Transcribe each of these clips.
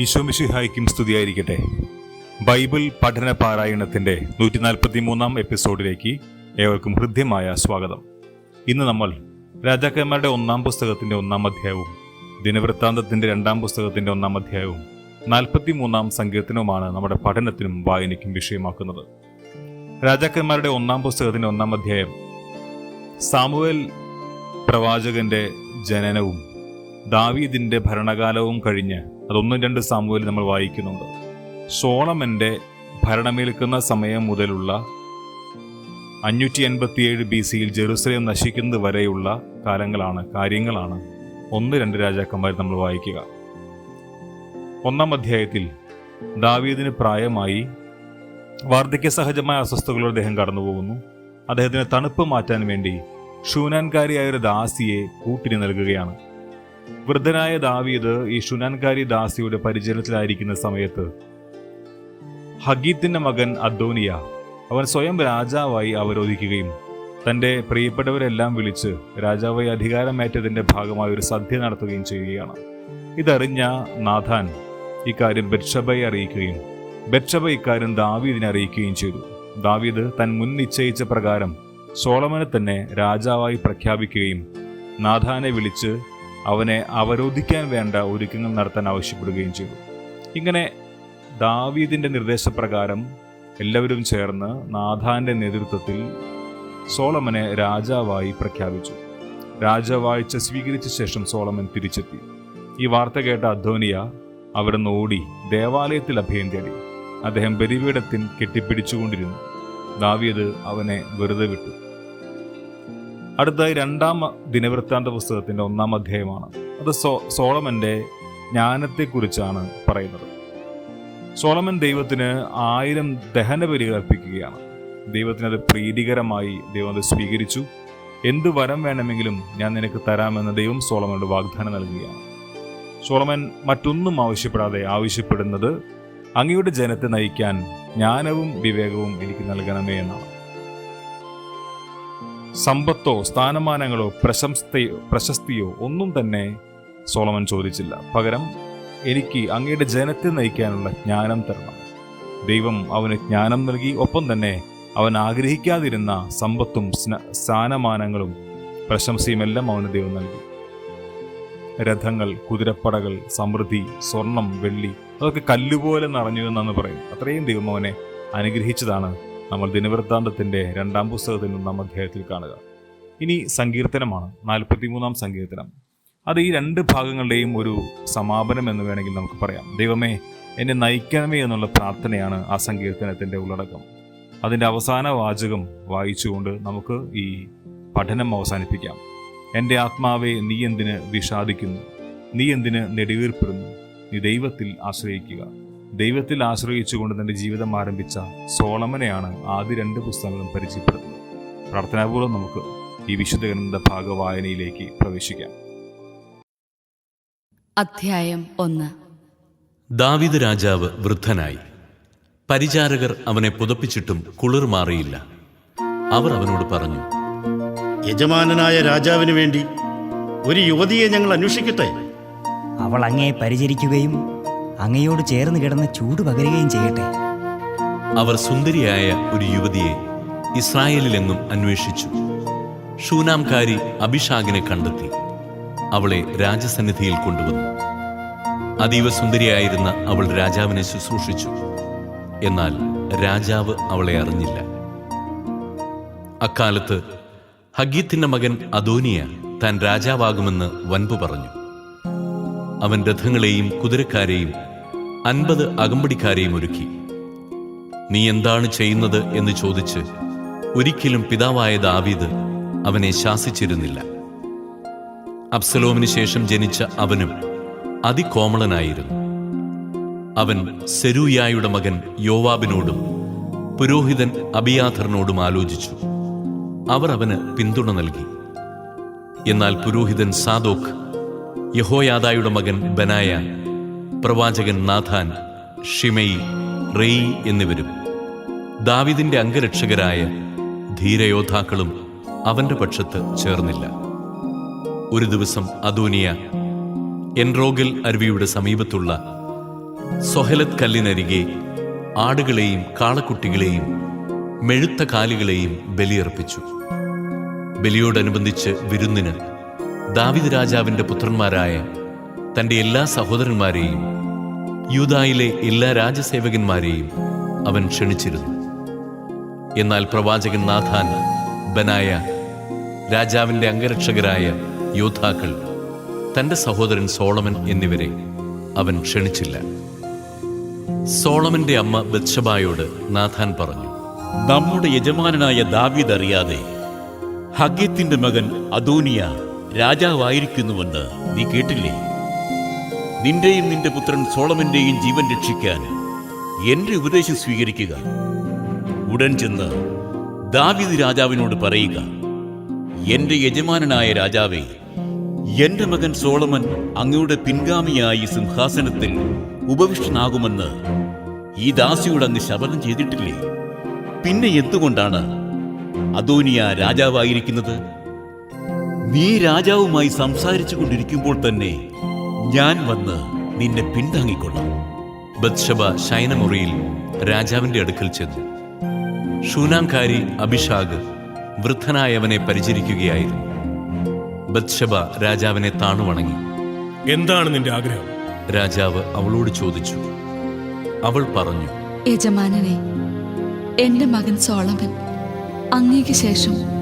ഈശോമിഷിഹായ്ക്കും സ്തുതിയായിരിക്കട്ടെ. ബൈബിൾ പഠന പാരായണത്തിന്റെ നൂറ്റി നാൽപ്പത്തി മൂന്നാം എപ്പിസോഡിലേക്ക് ഏവർക്കും ഹൃദ്യമായ സ്വാഗതം. ഇന്ന് നമ്മൾ രാജാക്കന്മാരുടെ ഒന്നാം പുസ്തകത്തിന്റെ ഒന്നാം അധ്യായവും ദിനവൃത്താന്തത്തിന്റെ രണ്ടാം പുസ്തകത്തിന്റെ ഒന്നാം അധ്യായവും നാൽപ്പത്തി മൂന്നാം സങ്കീർത്തനവുമാണ് നമ്മുടെ പഠനത്തിനും വായനയ്ക്കും വിഷയമാക്കുന്നത്. രാജാക്കന്മാരുടെ ഒന്നാം പുസ്തകത്തിന്റെ ഒന്നാം അധ്യായം സാമുവേൽ പ്രവാചകന്റെ ജനനവും ദാവീദിന്റെ ഭരണകാലവും കഴിഞ്ഞ് അതൊന്നും രണ്ട് സാമൂഹ്യം നമ്മൾ വായിക്കുന്നുണ്ട്. സോളമന്റെ ഭരണമേൽക്കുന്ന സമയം മുതലുള്ള അഞ്ഞൂറ്റി എൺപത്തിയേഴ് ബി സിയിൽ ജെറുസലേം നശിക്കുന്നത് വരെയുള്ള കാലങ്ങളാണ് കാര്യങ്ങളാണ്. ഒന്ന് രണ്ട് രാജാക്കന്മാർ നമ്മൾ വായിക്കുക. ഒന്നാം അധ്യായത്തിൽ ദാവീദിന് പ്രായമായി വാർദ്ധക്യ സഹജമായ അസ്വസ്ഥതകളോട് അദ്ദേഹം കടന്നുപോകുന്നു. അദ്ദേഹത്തിന് തണുപ്പ് മാറ്റാൻ വേണ്ടി ഷൂനാൻകാരിയായ ഒരു ദാസിയെ കൂട്ടിന് നൽകുകയാണ്. വൃദ്ധനായ ദാവീദ് ഈ ഷുനാൻകാരി ദാസിയുടെ പരിചരണത്തിലായിരിക്കുന്ന സമയത്ത് ഹഗീത്തിന്റെ മകൻ അദ്ദോനിയ അവൻ സ്വയം രാജാവായി അവരോധിക്കുകയും തന്റെ പ്രിയപ്പെട്ടവരെല്ലാം വിളിച്ച് രാജാവായി അധികാരമേറ്റതിന്റെ ഭാഗമായി ഒരു സദ്യ നടത്തുകയും ചെയ്യുകയാണ്. ഇതറിഞ്ഞ നാഥാൻ ഇക്കാര്യം ബെറ്റ്ഷബയെ അറിയിക്കുകയും ബെറ്റ്ഷബ ഇക്കാര്യം ദാവീദിനെ അറിയിക്കുകയും ചെയ്തു. ദാവീദ് തൻ മുൻ നിശ്ചയിച്ച പ്രകാരം സോളമനെ തന്നെ രാജാവായി പ്രഖ്യാപിക്കുകയും നാഥാനെ വിളിച്ച് അവനെ അവരോധിക്കാൻ വേണ്ട ഒരുക്കങ്ങൾ നടത്താൻ ആവശ്യപ്പെടുകയും ചെയ്തു. ഇങ്ങനെ ദാവീദിന്റെ നിർദ്ദേശപ്രകാരം എല്ലാവരും ചേർന്ന് നാഥാന്റെ നേതൃത്വത്തിൽ സോളമനെ രാജാവായി പ്രഖ്യാപിച്ചു. രാജവാഴ്ച സ്വീകരിച്ച ശേഷം സോളമൻ തിരിച്ചെത്തി. ഈ വാർത്ത കേട്ട അധ്വനിയ അവിടുന്ന് ഓടി ദേവാലയത്തിൽ അഭയം തേടി. അദ്ദേഹം ബലിപീഠത്തിൽ കെട്ടിപ്പിടിച്ചുകൊണ്ടിരുന്നു. ദാവീദ് അവനെ വെറുതെ വിട്ടു. അടുത്തായി രണ്ടാം ദിനവൃത്താന്ത പുസ്തകത്തിന്റെ ഒന്നാം അധ്യായമാണ്. അത് സോ സോളമന്റെ ജ്ഞാനത്തെക്കുറിച്ചാണ് പറയുന്നത്. സോളമൻ ദൈവത്തിന് ആയിരം ദഹനബലികൾ അർപ്പിക്കുകയാണ്. ദൈവത്തിന് അത് പ്രീതികരമായി ദൈവം അത് സ്വീകരിച്ചു. എന്ത് വരം വേണമെങ്കിലും ഞാൻ നിനക്ക് തരാമെന്ന് ദൈവം സോളമനോട് വാഗ്ദാനം നൽകുകയാണ്. സോളമൻ മറ്റൊന്നും ആവശ്യപ്പെടാതെ ആവശ്യപ്പെടുന്നത് അങ്ങയുടെ ജനത്തെ നയിക്കാൻ ജ്ഞാനവും വിവേകവും എനിക്ക് നൽകണമേ എന്നാണ്. സമ്പത്തോ സ്ഥാനമാനങ്ങളോ പ്രശംസയോ പ്രശസ്തിയോ ഒന്നും തന്നെ സോളമൻ ചോദിച്ചില്ല. പകരം എനിക്ക് അങ്ങയുടെ ജനത്തെ നയിക്കാനുള്ള ജ്ഞാനം തരണം. ദൈവം അവന് ജ്ഞാനം നൽകി ഒപ്പം തന്നെ അവൻ ആഗ്രഹിക്കാതിരുന്ന സമ്പത്തും സ്ഥാനമാനങ്ങളും പ്രശംസയുമെല്ലാം അവന് ദൈവം നൽകി. രഥങ്ങൾ കുതിരപ്പടകൾ സമൃദ്ധി സ്വർണം വെള്ളി അതൊക്കെ കല്ലുപോലെ നിറഞ്ഞു എന്നാണ് പറയും അത്രയും ദൈവം അവനെ അനുഗ്രഹിച്ചതാണ് നമ്മൾ ദിനവൃത്താന്തത്തിന്റെ രണ്ടാം പുസ്തകത്തിൽ ഒന്നാം അധ്യായത്തിൽ കാണുക. ഇനി സങ്കീർത്തനമാണ്. നാൽപ്പത്തിമൂന്നാം സങ്കീർത്തനം. അത് ഈ രണ്ട് ഭാഗങ്ങളുടെയും ഒരു സമാപനം എന്ന് വേണമെങ്കിൽ നമുക്ക് പറയാം. ദൈവമേ എന്നെ നയിക്കണമേ എന്നുള്ള പ്രാർത്ഥനയാണ് ആ സങ്കീർത്തനത്തിന്റെ ഉള്ളടക്കം. അതിന്റെ അവസാന വാചകം വായിച്ചുകൊണ്ട് നമുക്ക് ഈ പഠനം അവസാനിപ്പിക്കാം. എന്റെ ആത്മാവെ നീ എന്തിന് വിഷാദിക്കുന്നു? നീ എന്തിന് നെടുവീർപ്പെടുന്നു? നീ ദൈവത്തിൽ ആശ്രയിക്കുക. ദൈവത്തിൽ ആശ്രയിച്ചുകൊണ്ട് തന്റെ ജീവിതം ആരംഭിച്ച സോളമനെയാണ് ആദ്യ രണ്ട് പുസ്തകങ്ങളും പരിചയപ്പെടുത്തുന്നത്. പ്രാർത്ഥനാപൂർവം നമുക്ക് ഈ വിശുദ്ധ ഗ്രന്ഥ ഭാഗവായനയിലേക്ക് പ്രവേശിക്കാം. അധ്യായം ഒന്ന്. ദാവിദ് രാജാവ് വൃദ്ധനായി. പരിചാരകർ അവനെ പുതപ്പിച്ചിട്ടും കുളിർ മാറിയില്ല. അവർ അവനോട് പറഞ്ഞു യജമാനനായ രാജാവിന് വേണ്ടി ഒരു യുവതിയെ ഞങ്ങൾ അന്വേഷിക്കട്ടെ? അവൾ അങ്ങേ പരിചരിക്കുകയും അങ്ങയോട് ചേർന്ന് കിടന്ന് ചൂട് പകരുകയും ചെയ്യട്ടെ. അവർ സുന്ദരിയായ ഒരു യുവതിയെ ഇസ്രായേലിലെങ്ങും അന്വേഷിച്ചു. ഷൂനാംകാരി അഭിഷാകിനെ കണ്ടെത്തി. അവളെ രാജസന്നിധിയിൽ കൊണ്ടുവന്നു. അതീവ സുന്ദരിയായിരുന്ന അവൾ രാജാവിനെ ശുശ്രൂഷിച്ചു. എന്നാൽ രാജാവ് അവളെ അറിഞ്ഞില്ല. അക്കാലത്ത് ഹഗീത്തിന്റെ മകൻ അദോനിയ താൻ രാജാവാകുമെന്ന് വൻപു പറഞ്ഞു. അവൻ രഥങ്ങളെയും കുതിരക്കാരെയും അൻപത് അകമ്പടിക്കാരെയും ഒരുക്കി. നീ എന്താണ് ചെയ്യുന്നത്? എന്ന് ചോദിച്ച് ഒരിക്കലും പിതാവായ ദാവീദ് അവനെ ശാസിച്ചിരുന്നില്ല. അബ്സലോമിന് ശേഷം ജനിച്ച അവനും അതികോമളനായിരുന്നു. അവൻ സെരൂയായുടെ മകൻ യോവാബിനോടും പുരോഹിതൻ അബിയാഥറിനോടും ആലോചിച്ചു. അവർ അവന് പിന്തുണ നൽകി. എന്നാൽ പുരോഹിതൻ സാദോക്ക് യഹോയാദായുടെ മകൻ ബനായ പ്രവാചകൻ നാഥാൻ ഷിമയി റെയ് എന്നിവരും. ദാവിദിന്റെ അംഗരക്ഷകരായ ധീരയോദ്ധാക്കളും അവന്റെ പക്ഷത്ത് ചേർന്നില്ല. ഒരു ദിവസം അദോനിയ എൻറോഗൽ അരുവിയുടെ സമീപത്തുള്ള സൊഹലത് കല്ലിനരികെ ആടുകളെയും കാളക്കുട്ടികളെയും മെഴുത്ത കാലുകളെയും ബലിയർപ്പിച്ചു. ബലിയോടനുബന്ധിച്ച് വിരുന്നിന് ദാവിദ് രാജാവിന്റെ പുത്രന്മാരായ തന്റെ എല്ലാ സഹോദരന്മാരെയും യൂതായിലെ എല്ലാ രാജസേവകന്മാരെയും അവൻ ക്ഷണിച്ചിരുന്നു. എന്നാൽ പ്രവാചകൻ നാഥാൻ ബനായ രാജാവിന്റെ അംഗരക്ഷകരായ യോദ്ധാക്കൾ തന്റെ സഹോദരൻ സോളമൻ എന്നിവരെ അവൻ ക്ഷണിച്ചില്ല. സോളമന്റെ അമ്മ ബത്ഷബായോട് നാഥാൻ പറഞ്ഞു നമ്മുടെ യജമാനായ ദാവീദ് അറിയാതെ ഹഗ്യത്തിന്റെ മകൻ അദോനിയ രാജാവായിരിക്കുന്നുവെന്ന് നീ കേട്ടില്ലേ? നിന്റെയും നിന്റെ പുത്രൻ സോളമന്റെയും ജീവൻ രക്ഷിക്കാൻ എന്റെ ഉപദേശം സ്വീകരിക്കുക. ഉടൻ ചെന്ന് ദാവിദ് രാജാവിനോട് പറയുക എന്റെ യജമാനനായ രാജാവേ എന്റെ മകൻ സോളമൻ അങ്ങയുടെ പിൻഗാമിയായി സിംഹാസനത്തിൽ ഉപവിഷ്ടനാകുമെന്ന് ഈ ദാസിയോട് അങ്ങ് ശപഥം ചെയ്തിട്ടില്ലേ? പിന്നെ എന്തുകൊണ്ടാണ് അതോനിയ രാജാവായിരിക്കുന്നത്? നീ രാജാവുമായി സംസാരിച്ചു കൊണ്ടിരിക്കുമ്പോൾ തന്നെ ഞാൻ വന്ന് നിന്നെ പിന്താങ്ങിക്കൊള്ളാം. ബത്ഷബ ശയനമുറിയിൽ രാജാവിന്റെ അടുക്കൽ ചെന്നു. ഷൂനാംകാരി അഭിഷാഗ് വൃദ്ധനായവനെ പരിചരിക്കുകയായിരുന്നു. ബത്ഷബ രാജാവിനെ താണുവണങ്ങി. എന്താണ് നിന്റെ ആഗ്രഹം? രാജാവ് അവളോട് ചോദിച്ചു. അവൾ പറഞ്ഞു. യജമാനനെ എന്റെ മകൻ സോളമൻ അങ്ങേക്ക് ശേഷം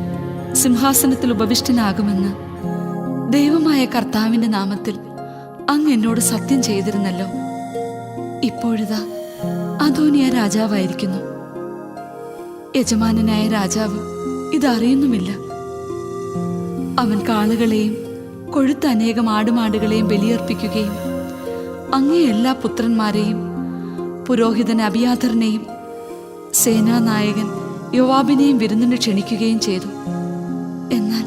സിംഹാസനത്തിൽ ഉപവിഷ്ടനാകുമെന്ന് ദൈവമായ കർത്താവിന്റെ നാമത്തിൽ അങ്ങ് എന്നോട് സത്യം ചെയ്തിരുന്നല്ലോ. ഇപ്പോഴിതാ അധോനിയ രാജാവായിരിക്കുന്നു. യജമാനനായ രാജാവ് ഇതറിയുന്നുമില്ല. അവൻ കാളുകളെയും കൊഴുത്ത അനേകം ആടുമാടുകളെയും ബലിയർപ്പിക്കുകയും അങ്ങേ എല്ലാ പുത്രന്മാരെയും പുരോഹിതൻ അബിയാധറിനെയും സേനാനായകൻ യുവാബിനെയും വിരുന്നിന് ക്ഷണിക്കുകയും ചെയ്തു. എന്നാൽ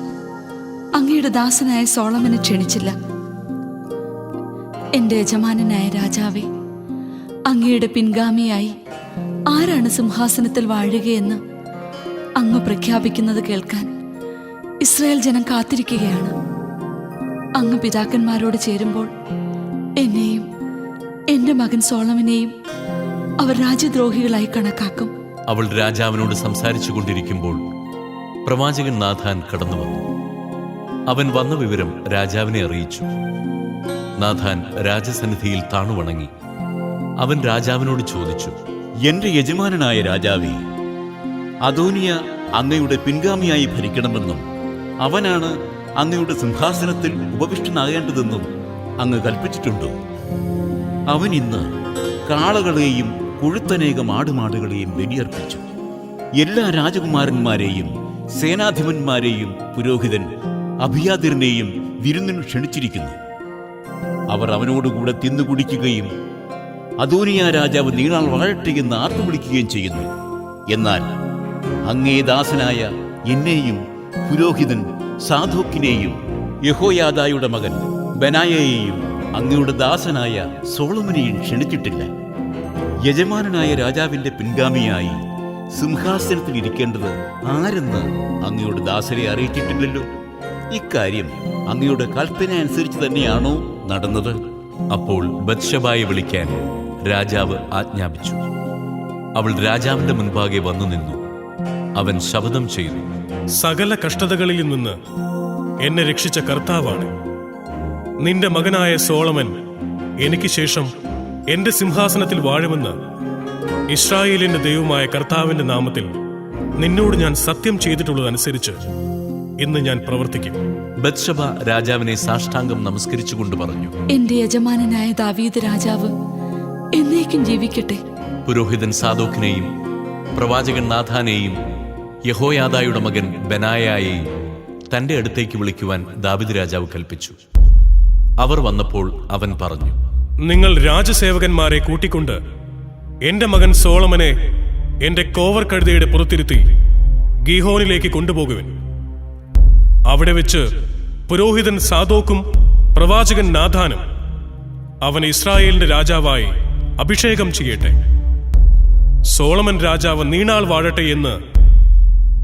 അങ്ങയുടെ ദാസനായ സോളമനെ ക്ഷണിച്ചില്ല. എന്റെ യജമാനനായ രാജാവെ അങ്ങയുടെ പിൻഗാമിയായി ആരാണ് സിംഹാസനത്തിൽ വാഴുകയെന്ന് അങ്ങ് പ്രഖ്യാപിക്കുന്നത് കേൾക്കാൻ ഇസ്രായേൽ ജനം കാത്തിരിക്കുകയാണ്. അങ്ങ് പിതാക്കന്മാരോട് ചേരുമ്പോൾ എന്നെയും എന്റെ മകൻ സോളമനെയും അവർ രാജ്യദ്രോഹികളായി കണക്കാക്കും. അവൾ രാജാവിനോട് സംസാരിച്ചു കൊണ്ടിരിക്കുമ്പോൾ പ്രവാചകൻ നാഥാൻ കടന്നു വന്നു. അവൻ വന്ന വിവരം രാജാവിനെ അറിയിച്ചു. നാഥാൻ രാജസന്നിധിയിൽ താണുവണങ്ങി. അവൻ രാജാവിനോട് ചോദിച്ചു എന്റെ യജമാനനായ രാജാവേ അദോനിയ അങ്ങയുടെ പിൻഗാമിയായി ഭരിക്കണമെന്നും അവനാണ് അങ്ങയുടെ സിംഹാസനത്തിൽ ഉപവിഷ്ടനാകേണ്ടതെന്നും അങ്ങ് കൽപ്പിച്ചിട്ടുണ്ടോ? അവൻ ഇന്ന് കാളകളെയും കൊഴുത്തനേകം ആടുമാടുകളെയും ബലിയർപ്പിച്ചു. എല്ലാ രാജകുമാരന്മാരെയും സേനാധിപന്മാരെയും പുരോഹിതൻ അഭിയാതിരനെയും വിരുന്നിന് ക്ഷണിച്ചിരിക്കുന്നു. അവർ അവനോടുകൂടെ തിന്നുകുടിക്കുകയും അതോനിയ രാജാവ് നീണാൾ വാഴട്ടെ എന്ന് ആർത്തുവിളിക്കുകയും ചെയ്യുന്നു. എന്നാൽ അങ്ങേ ദാസനായ എന്നെയും പുരോഹിതൻ സാധോക്കിനെയും യഹോയാദായുടെ മകൻ ബനായയെയും അങ്ങയുടെ ദാസനായ സോളമനെയും ക്ഷണിച്ചിട്ടില്ല. യജമാനനായ രാജാവിന്റെ പിൻഗാമിയായി സിംഹാസനത്തിൽ ഇരിക്കേണ്ടത് ആരെന്ന് അങ്ങയുടെ ദാസരെ അറിയിച്ചിട്ടില്ലല്ലോ. ഇക്കാര്യം അങ്ങയുടെ കൽപ്പന അനുസരിച്ച് തന്നെയാണോ നടന്നത്? അപ്പോൾ ബത്ഷബായെ വിളിക്കാൻ രാജാവ് ആജ്ഞാപിച്ചു. അവൾ രാജാവിന്റെ മുൻപാകെ വന്നു നിന്നു. അവൻ ശപഥം ചെയ്തു. സകല കഷ്ടതകളിൽ നിന്ന് എന്നെ രക്ഷിച്ച കർത്താവാണ്. നിന്റെ മകനായ സോളമൻ എനിക്ക് ശേഷം എന്റെ സിംഹാസനത്തിൽ വാഴുമെന്ന് ഇസ്രായേലിന്റെ ദൈവമായ കർത്താവിന്റെ നാമത്തിൽ നിന്നോട് ഞാൻ സത്യം ചെയ്തിട്ടുള്ളതനുസരിച്ച് ഇന്ന് ഞാൻ പ്രവർത്തിക്കും. ബത്ഷബ രാജാവിനെ സാഷ്ടാംഗം നമസ്കരിച്ചുകൊണ്ട് പറഞ്ഞു എന്റെ യജമാനനായ ദാവീദ് രാജാവ് എന്നേക്കും ജീവിക്കട്ടെ. പുരോഹിതൻ സാദോക്കിനെയും പ്രവാചകൻ നാഥാനെയും യഹോയാദായുടെ മകൻ ബനായയെയും തന്റെ അടുത്തേക്ക് വിളിക്കുവാൻ ദാവിദ് രാജാവ് കൽപ്പിച്ചു. അവർ വന്നപ്പോൾ അവൻ പറഞ്ഞു നിങ്ങൾ രാജസേവകന്മാരെ കൂട്ടിക്കൊണ്ട് എന്റെ മകൻ സോളമനെ എന്റെ കോവർ കഴുതയുടെ പുറത്തിരുത്തി ഗീഹോനിലേക്ക് കൊണ്ടുപോകുവൻ. അവിടെ വെച്ച് പുരോഹിതൻ സാദോക്കും പ്രവാചകൻ നാഥാനും അവൻ ഇസ്രായേലിന്റെ രാജാവായി അഭിഷേകം ചെയ്യട്ടെ. സോളമൻ രാജാവ് നീണാൾ വാഴട്ടെ എന്ന്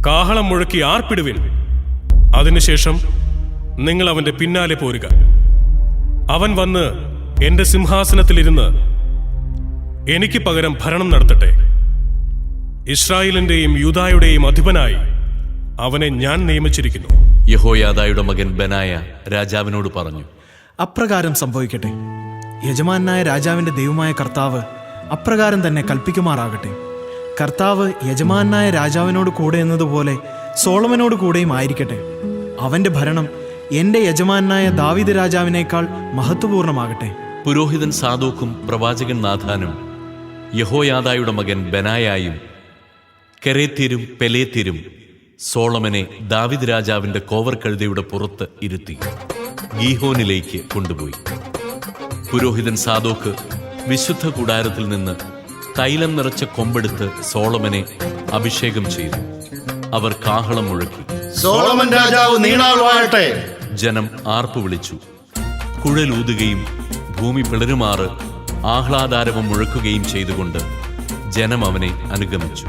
കാഹളം മുഴക്കി ആർപ്പിടുവിൻ. അതിനുശേഷം നിങ്ങൾ അവന്റെ പിന്നാലെ പോരുക. അവൻ വന്ന് എന്റെ സിംഹാസനത്തിലിരുന്ന് എനിക്ക് പകരം ഭരണം നടത്തട്ടെ. ഇസ്രായേലിന്റെയും യൂതായുടെയും അധിപനായി അവനെ ഞാൻ നിയമിച്ചിരിക്കുന്നു. യഹോയാദായുടെ മകൻ ബനായ രാജാവിനോട് പറഞ്ഞു അപ്രകാരം സംഭവിക്കട്ടെ. യജമാനായ രാജാവിന്റെ ദൈവമായ കർത്താവ് അപ്രകാരം തന്നെ കൽപ്പിക്കുമാറാകട്ടെ. കർത്താവ് യജമാനായ രാജാവിനോട് കൂടെ എന്നതുപോലെ സോളമനോട് കൂടെയും ആയിരിക്കട്ടെ. അവന്റെ ഭരണം എന്റെ യജമാനായ ദാവിദ് രാജാവിനേക്കാൾ മഹത്വപൂർണമാകട്ടെ. പുരോഹിതൻ സാദോക്കും പ്രവാചകൻ നാഥാനും യഹോയാദായുടെ മകൻ ബനായായും കെരേത്തിരും പെലേത്തിരും സോളമനെ ദാവിദ് രാജാവിന്റെ കോവർ കഴുതയുടെ പുറത്ത് ഇരുത്തി ഗീഹോനിലേക്ക് കൊണ്ടുപോയി. പുരോഹിതൻ സാദോക്ക് വിശുദ്ധ കൂടാരത്തിൽ നിന്ന് തൈലം നിറച്ച കൊമ്പെടുത്ത് സോളമനെ അഭിഷേകം ചെയ്തു. അവർ കാഹളം മുഴക്കി. സോളമൻ രാജാവ് നീണാൾ വാഴട്ടെ. ജനം ആർപ്പു വിളിച്ചു കുഴലൂതുകയും ഭൂമി പിളരുമാറ് ആഹ്ലാദാരവം മുഴക്കുകയും ചെയ്തുകൊണ്ട് ജനം അവനെ അനുഗമിച്ചു.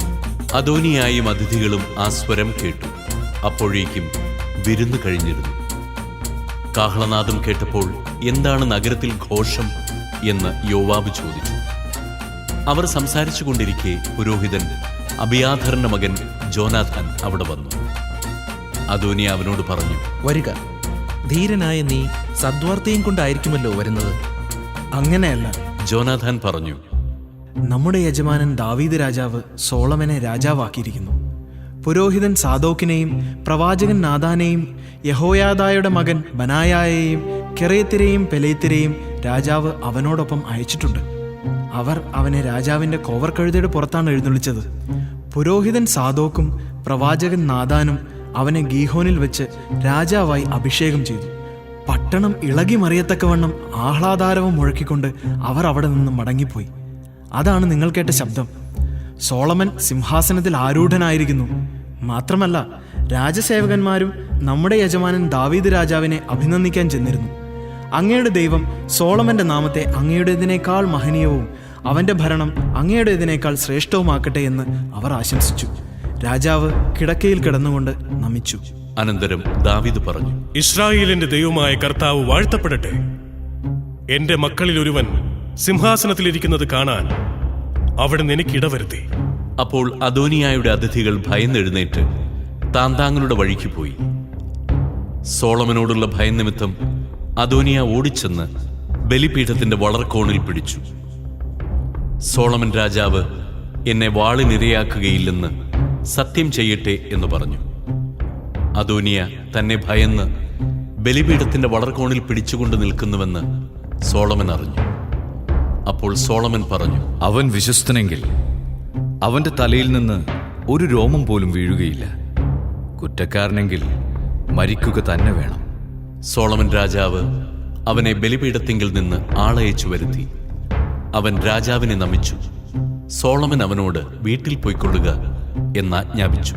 അദോനിയായും അതിഥികളും ആ സ്വരം കേട്ടു. അപ്പോഴേക്കും വിരുന്നു കഴിഞ്ഞിരുന്നു. കാഹളനാദം കേട്ടപ്പോൾ എന്താണ് നഗരത്തിൽ ഘോഷം എന്ന് യോവാബ് ചോദിച്ചു. അവർ സംസാരിച്ചു കൊണ്ടിരിക്കെ പുരോഹിതൻ അബിയാധറിന്റെ മകൻ ജോനാഥാൻ അവിടെ വന്നു. അദോനി അവനോട് പറഞ്ഞു വരിക. ധീരനായ നീ സദ്വാർത്തയും കൊണ്ടായിരിക്കുമല്ലോ വരുന്നത്. അങ്ങനെയല്ല. ജോനാഥാൻ പറഞ്ഞു. നമ്മുടെ യജമാനൻ ദാവീദ് രാജാവ് സോളമനെ രാജാവാക്കിയിരിക്കുന്നു. പുരോഹിതൻ സാദോക്കിനെയും പ്രവാചകൻ നാദാനെയും യഹോയാദായുടെ മകൻ ബനായായെയും കെറേത്തിരെയും പെലേത്തിരെയും രാജാവ് അവനോടൊപ്പം അയച്ചിട്ടുണ്ട്. അവർ അവനെ രാജാവിന്റെ കോവർ കഴുതയുടെ പുറത്താണ് എഴുന്നള്ളിച്ചത്. പുരോഹിതൻ സാദോക്കും പ്രവാചകൻ നാദാനും അവനെ ഗീഹോനിൽ വെച്ച് രാജാവായി അഭിഷേകം ചെയ്തു. പട്ടണം ഇളകി മറിയത്തക്കവണ്ണം ആഹ്ലാദാരവം മുഴക്കിക്കൊണ്ട് അവർ അവിടെ നിന്ന് മടങ്ങിപ്പോയി. അതാണ് നിങ്ങൾ കേട്ട ശബ്ദം. സോളമൻ സിംഹാസനത്തിൽ ആരൂഢനായിരിക്കുന്നു. മാത്രമല്ല രാജസേവകന്മാരും നമ്മുടെ യജമാനൻ ദാവീദ് രാജാവിനെ അഭിനന്ദിക്കാൻ ചെന്നിരുന്നു. അങ്ങയുടെ ദൈവം സോളമന്റെ നാമത്തെ അങ്ങയുടേതിനേക്കാൾ മഹനീയവും അവന്റെ ഭരണം അങ്ങയുടേതിനേക്കാൾ ശ്രേഷ്ഠവുമാക്കട്ടെ എന്ന് അവർ ആശംസിച്ചു. രാജാവ് കിടക്കയിൽ കിടന്നുകൊണ്ട് നമിച്ചു. അനന്തരം ദാവിദ് പറഞ്ഞു ഇസ്രായേലിന്റെ ദൈവമായ കർത്താവ് വാഴ്ത്തപ്പെടട്ടെ. എന്റെ മക്കളിൽ ഒരുവൻ സിംഹാസനത്തിലിരിക്കുന്നത് കാണാൻ അവിടെ എനിക്ക് ഇടവരുത്തി. അപ്പോൾ അദോനിയായുടെ അതിഥികൾ ഭയന്നെഴുന്നേറ്റ് താന്താങ്ങളുടെ വഴിക്ക് പോയി. സോളമനോടുള്ള ഭയം നിമിത്തം അദോനിയ ഓടിച്ചെന്ന് ബലിപീഠത്തിന്റെ വളർക്കോണിൽ പിടിച്ചു. സോളമൻ രാജാവ് എന്നെ വാളിനിരയാക്കുകയില്ലെന്ന് സത്യം ചെയ്യട്ടെ എന്ന് പറഞ്ഞു. അദോനിയ തന്നെ ഭയന്ന് ബലിപീഠത്തിന്റെ വളർകോണിൽ പിടിച്ചുകൊണ്ട് നിൽക്കുന്നുവെന്ന് സോളമൻ അറിഞ്ഞു. അപ്പോൾ സോളമൻ പറഞ്ഞു അവൻ വിശ്വസ്തനെങ്കിൽ അവന്റെ തലയിൽ നിന്ന് ഒരു രോമം പോലും വീഴുകയില്ല. കുറ്റക്കാരനെങ്കിൽ മരിക്കുക തന്നെ വേണം. സോളമൻ രാജാവ് അവനെ ബലിപീഠത്തിങ്കിൽ നിന്ന് ആളയച്ചു വരുത്തി. അവൻ രാജാവിനെ നമിച്ചു. സോളമൻ അവനോട് വീട്ടിൽ പോയിക്കൊള്ളുക എന്നാജ്ഞാപിച്ചു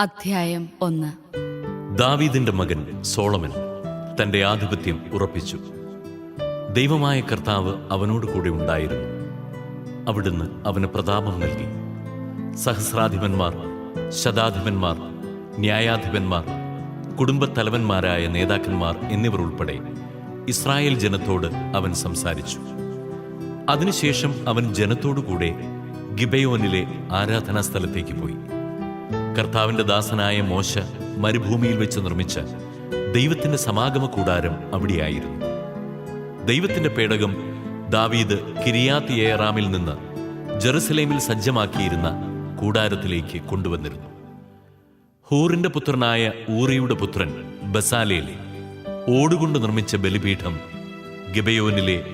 അധ്യായം ഒന്ന്. ദാവീദിന്റെ മകൻ സോളമൻ തന്റെ ആധിപത്യം ഉറപ്പിച്ചു. ദൈവമായ കർത്താവ് അവനോട് കൂടെ ഉണ്ടായിരുന്നു. അവിടുന്ന് അവന് പ്രതാപം നൽകി. സഹസ്രാധിപന്മാർ ശതാധിപന്മാർ ന്യായാധിപന്മാർ കുടുംബത്തലവന്മാരായ നേതാക്കന്മാർ എന്നിവർ ഉൾപ്പെടെ ഇസ്രായേൽ ജനത്തോട് അവൻ സംസാരിച്ചു. അതിനുശേഷം അവൻ ജനത്തോടുകൂടെ ഗിബയോനിലെ ആരാധനാ സ്ഥലത്തേക്ക് പോയി. കർത്താവിന്റെ ദാസനായ മോശ മരുഭൂമിയിൽ വെച്ച് നിർമ്മിച്ച ദൈവത്തിന്റെ സമാഗമ കൂടാരം അവിടെയായിരുന്നു. ദൈവത്തിന്റെ പേടകം ദാവീദ് കിരിയാത്ത് ഏറാമിൽ നിന്ന് ജെറുസലേമിൽ സജ്ജമാക്കിയിരുന്ന കൂടാരത്തിലേക്ക് കൊണ്ടുവന്നിരുന്നു. ഹൂറിന്റെ പുത്രനായ ഊറിയുടെ പുത്രൻ ബസാലേലെ ഓടുകൊണ്ട് നിർമ്മിച്ച ബലിപീഠം ഗിബയോനിലെ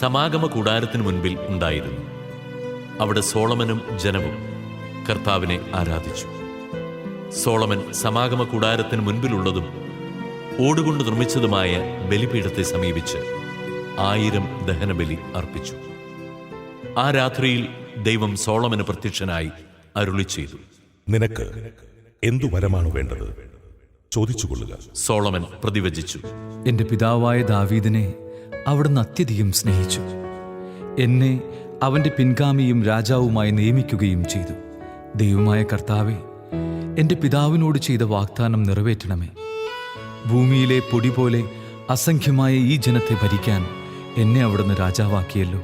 സമാഗമ കൂടാരത്തിനു മുൻപിൽ ഉണ്ടായിരുന്നു. അവിടെ സോളമനും ജനവും കർത്താവിനെ ആരാധിച്ചു. സോളമൻ സമാഗമ കൂടാരത്തിന് മുൻപിലുള്ളതും ഓടുകൊണ്ട് നിർമ്മിച്ചതുമായ ബലിപീഠത്തെ സമീപിച്ച് ആയിരം ദഹനബലി അർപ്പിച്ചു. ആ രാത്രിയിൽ ദൈവം സോളമന് പ്രത്യക്ഷനായി അരുളി ചെയ്തു നിനക്ക് എന്തു വരമാണ് വേണ്ടത്? ചോദിച്ചുകൊള്ളുക. സോളമൻ പ്രതിവചിച്ചു. എന്റെ പിതാവായ ദാവീദിനെ അവിടുന്ന് അത്യധികം സ്നേഹിച്ചു. എന്നെ അവന്റെ പിൻഗാമിയും രാജാവുമായി നിയമിക്കുകയും ചെയ്തു. ദൈവമായ കർത്താവെ എന്റെ പിതാവിനോട് ചെയ്ത വാഗ്ദാനം നിറവേറ്റണമേ. ഭൂമിയിലെ പൊടി പോലെ അസംഖ്യമായ ഈ ജനത്തെ ഭരിക്കാൻ എന്നെ അവിടുന്ന് രാജാവാക്കിയല്ലോ.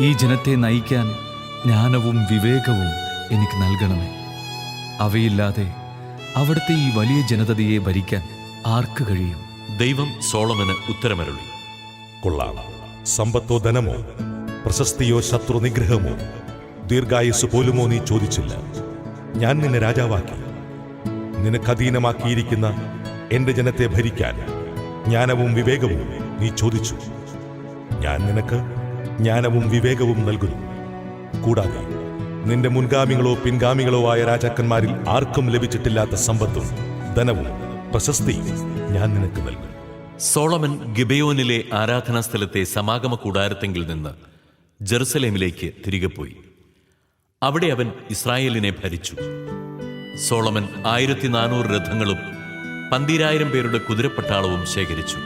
ഈ ജനത്തെ നയിക്കാൻ ജ്ഞാനവും വിവേകവും എനിക്ക് നൽകണമേ. അവയില്ലാതെ അവിടുത്തെ ഈ വലിയ ജനതയെ ഭരിക്കാൻ ആർക്ക് കഴിയും? ദൈവം സോളമന് ഉത്തരമരുളി. കൊള്ളാം. സമ്പത്തോ ധനമോ പ്രശസ്തിയോ ശത്രു നിഗ്രഹമോ ദീർഘായുസ് പോലുമോ നീ ചോദിച്ചില്ല. ഞാൻ നിന്നെ രാജാവാക്കി. നിനക്കധീനമാക്കിയിരിക്കുന്ന എന്റെ ജനത്തെ ഭരിക്കാൻ ജ്ഞാനവും വിവേകവും നീ ചോദിച്ചു. ഞാൻ നിനക്ക് ജ്ഞാനവും വിവേകവും നൽകുന്നു. കൂടാതെ നിന്റെ മുൻഗാമികളോ പിൻഗാമികളോ ആയ രാജാക്കന്മാരിൽ ആർക്കും ലഭിച്ചിട്ടില്ലാത്ത സമ്പത്തും ധനവും പ്രശസ്തിയും ഞാൻ നിനക്ക് നൽകും. സോളമൻ ഗിബയോനിലെ ആരാധനാ സ്ഥലത്തെ സമാഗമ കൂടാരത്തെങ്കിൽ നിന്ന് ജെറുസലേമിലേക്ക് തിരികെ പോയി. അവിടെ അവൻ ഇസ്രായേലിനെ ഭരിച്ചു. സോളമൻ ആയിരത്തി നാനൂറ് രഥങ്ങളും പന്തിരായിരം പേരുടെ കുതിരപ്പട്ടാളവും ശേഖരിച്ചു.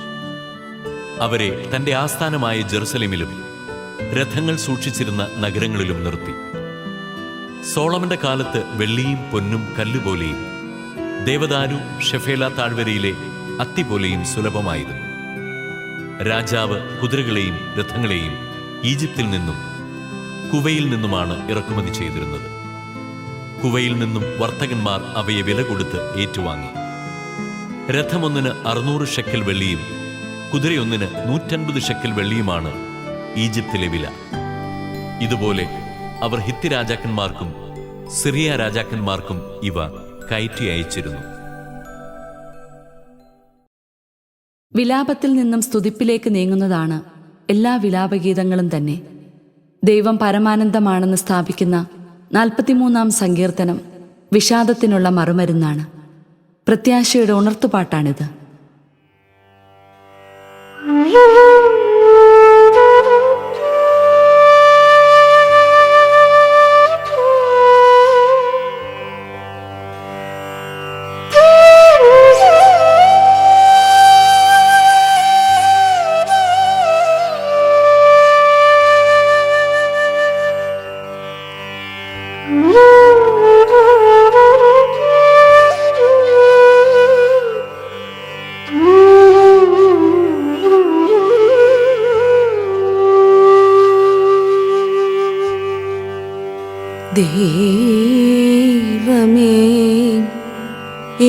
അവരെ തന്റെ ആസ്ഥാനമായ ജെറുസലേമിലും രഥങ്ങൾ സൂക്ഷിച്ചിരുന്ന നഗരങ്ങളിലും നിർത്തി. സോളമന്റെ കാലത്ത് വെള്ളിയും പൊന്നും കല്ലുപോലെയും ദേവദാരു ഷെഫേല താഴ്വരയിലെ അത്തി പോലെയും സുലഭമായിരുന്നു. രാജാവ് കുതിരകളെയും രഥങ്ങളെയും ഈജിപ്തിൽ നിന്നും കുവയിൽ നിന്നുമാണ് ഇറക്കുമതി ചെയ്തിരുന്നത്. കുവയിൽ നിന്നും വർത്തകന്മാർ അവയെ വില കൊടുത്ത് ഏറ്റുവാങ്ങി. രഥമൊന്നിന് അറുന്നൂറ് ഷെക്കൽ വെള്ളിയും കുതിരയൊന്നിന് നൂറ്റൻപത് ഷെക്കൽ വെള്ളിയുമാണ് ഈജിപ്തിലെ വില. ഇതുപോലെ അവർ ഹിത്തി രാജാക്കന്മാർക്കും സിറിയ രാജാക്കന്മാർക്കും ഇവ കയറ്റി അയച്ചിരുന്നു. വിലാപത്തിൽ നിന്നും സ്തുതിപ്പിലേക്ക് നീങ്ങുന്നതാണ് എല്ലാ വിലാപഗീതങ്ങളും തന്നെ. ദൈവം പരമാനന്ദമാണെന്ന് സ്ഥാപിക്കുന്ന നാൽപ്പത്തിമൂന്നാം സങ്കീർത്തനം വിഷാദത്തിനുള്ള മറുമരുന്നാണ്. പ്രത്യാശയുടെ ഉണർത്തുപാട്ടാണിത്. ദൈവമേ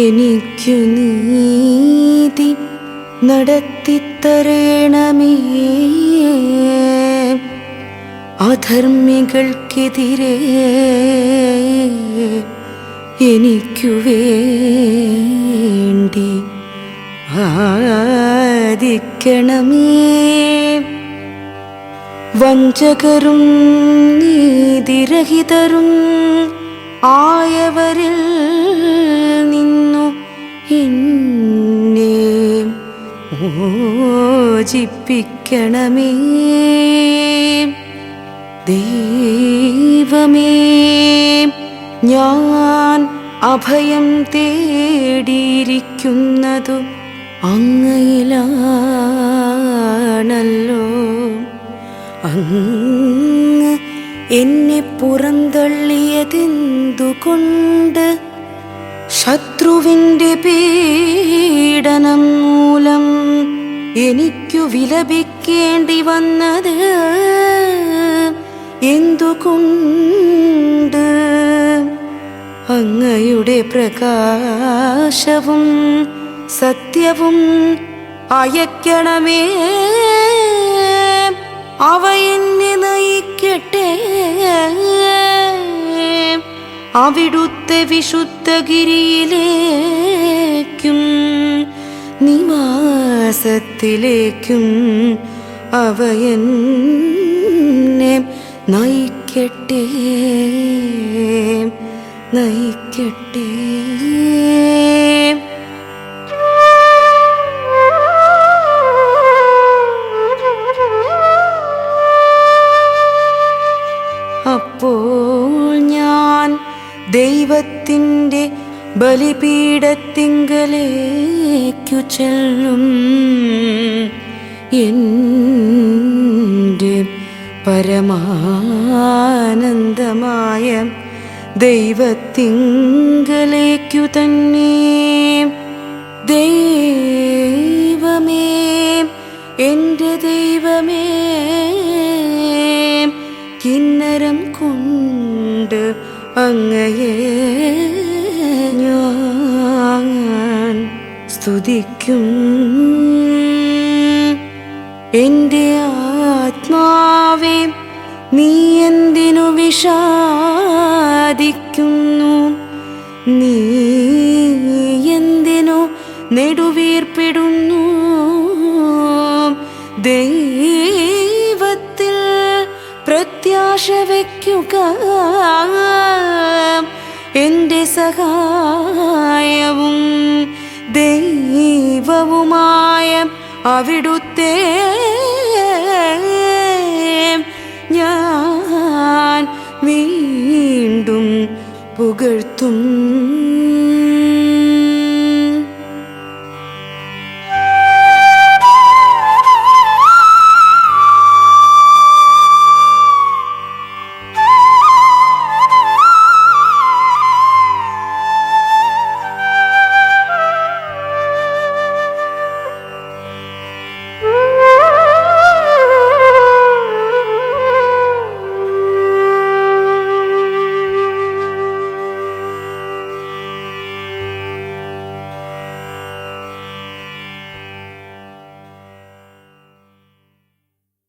എനിക്കു നീതി നടത്തിത്തരേണമേ. അധർമ്മികൾക്കെതിരെ എനിക്കു വേണ്ടി വാദിക്കണമേ വഞ്ചകരും നീതിരഹിതരും ആയവരിൽ നിന്നു എന്നെ മോചിപ്പിക്കണമേ. ദൈവമേ ഞാൻ അഭയം തേടിയിരിക്കുന്നതു അങ്ങയിലാണല്ലോ എന്നെ പുറന്തള്ളിയതെന്തുകൊണ്ട്? ശത്രുവിന്റെ പീഡനം മൂലം എനിക്കു വിലപിക്കേണ്ടി വന്നത് എന്തുകൊണ്ട്? അങ്ങയുടെ പ്രകാശവും സത്യവും അയക്കണമേ അവ എന്നെ നയിക്കട്ടെ. അവിടുത്തെ വിശുദ്ധ ഗിരിയിലേക്കും നിമാസത്തിലേക്കും അവ എന്നെ നയിക്കട്ടെ. നയിക്കട്ടെ. ബലിപീഠത്തിങ്കലേക്കു ചെല്ലും എന്റെ പരമാനന്ദമായ ദൈവത്തിങ്കലേക്കു തന്നെ. ദൈവമേ എന്റെ ദൈവമേ സ്തുതിക്കും. എന്റെ ആത്മാവേ നീ എന്തിനു വിഷാദിക്കുന്നു? നീ എന്തിനു നെടുവീർപ്പിടുന്നു? ദൈവത്തിൽ പ്രത്യാശ വയ്ക്കുക. എന്റെ സഹായവും ദൈവവുമായ അവിടുത്തെ ഞാൻ വീണ്ടും പുകഴ്ത്തും.